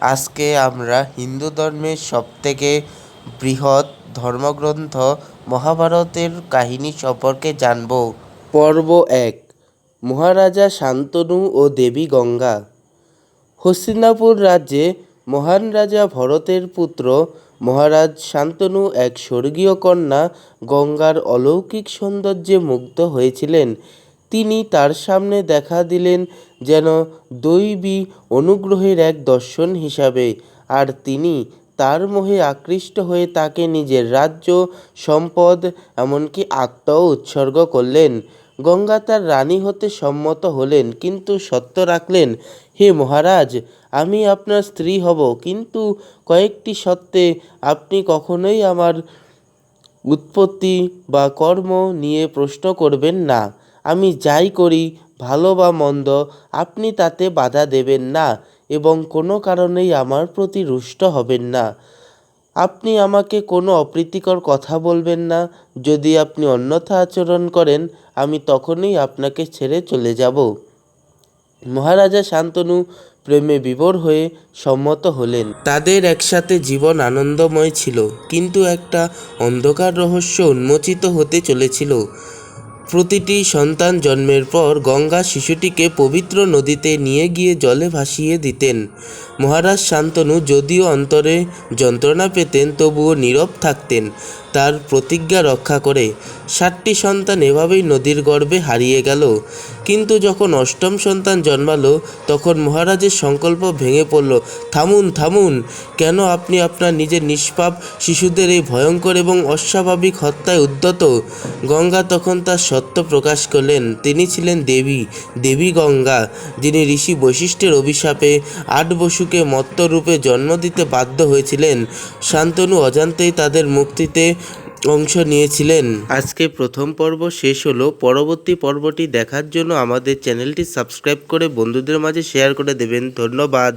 আজকে আমরা হিন্দু ধর্মের সবথেকে বৃহৎ ধর্মগ্রন্থ মহাভারতের কাহিনী সম্পর্কে জানব। পর্ব এক, মহারাজা শান্তনু ও দেবী গঙ্গা। হস্তিনাপুর রাজ্যে মহান রাজা ভরতের পুত্র মহারাজ শান্তনু এক স্বর্গীয় কন্যা গঙ্গার অলৌকিক সৌন্দর্যে মুগ্ধ হয়েছিলেন। তিনি তার সামনে দেখা দিলেন যেন দৈবী অনুগ্রহের এক দর্শন হিসাবে। আর তিনি তার মোহে আকৃষ্ট হয়ে তাকে নিজের রাজ্য, সম্পদ, এমনকি আত্মাও উৎসর্গ করলেন। গঙ্গা তার রানী হতে সম্মত হলেন, কিন্তু সত্য রাখলেন, হে মহারাজ, আমি আপনার স্ত্রী হব, কিন্তু কয়েকটি সত্ত্বে আপনি কখনোই আমার উৎপত্তি বা কর্ম নিয়ে প্রশ্ন করবেন না। আমি যাই করি, ভালো বা মন্দ, আপনি তাতে বাধা দেবেন না এবং কোনো কারণেই আমার প্রতি রুষ্ট হবেন না। আপনি আমাকে কোনো অপ্রীতিকর কথা বলবেন না। যদি আপনি অন্যথা আচরণ করেন, আমি তখনই আপনাকে ছেড়ে চলে যাব। মহারাজা শান্তনু প্রেমে বিভোর হয়ে সম্মত হলেন। তাদের একসাথে জীবন আনন্দময় ছিল, কিন্তু একটা অন্ধকার রহস্য উন্মোচিত হতে চলেছিল। প্রতিটি সন্তান জন্মের পর গঙ্গা শিশুটিকে পবিত্র নদীতে নিয়ে গিয়ে জলে ভাসিয়ে দিতেন। মহারাজ শান্তনু যদিও অন্তরে যন্ত্রণা পেতেন, তবুও নীরব থাকতেন। তার প্রতিজ্ঞা রক্ষা করে ষাটটি সন্তান এভাবেই নদীর গর্ভে হারিয়ে গেল। কিন্তু যখন অষ্টম সন্তান জন্মালো, তখন মহারাজের সংকল্প ভেঙে পড়ল, থামুন থামুন, কেন আপনি আপনার নিজের নিষ্পাপ শিশুদের এই ভয়ঙ্কর এবং অস্বাভাবিক হত্যায় উদ্যত? গঙ্গা তখন তার সত্য প্রকাশ করলেন, তিনি ছিলেন দেবী দেবী গঙ্গা, যিনি ঋষি বৈশিষ্ট্যের অভিশাপে আট বসুকে মত্তরূপে জন্ম দিতে বাধ্য হয়েছিলেন। শান্তনু অজান্তেই তাদের মুক্তিতে অংশ নিয়েছিলেন। আজকে প্রথম পর্ব শেষ হলো। পরবর্তী পর্বটি দেখার জন্য আমাদের চ্যানেলটি সাবস্ক্রাইব করে বন্ধুদের মাঝে শেয়ার করে দেবেন। ধন্যবাদ।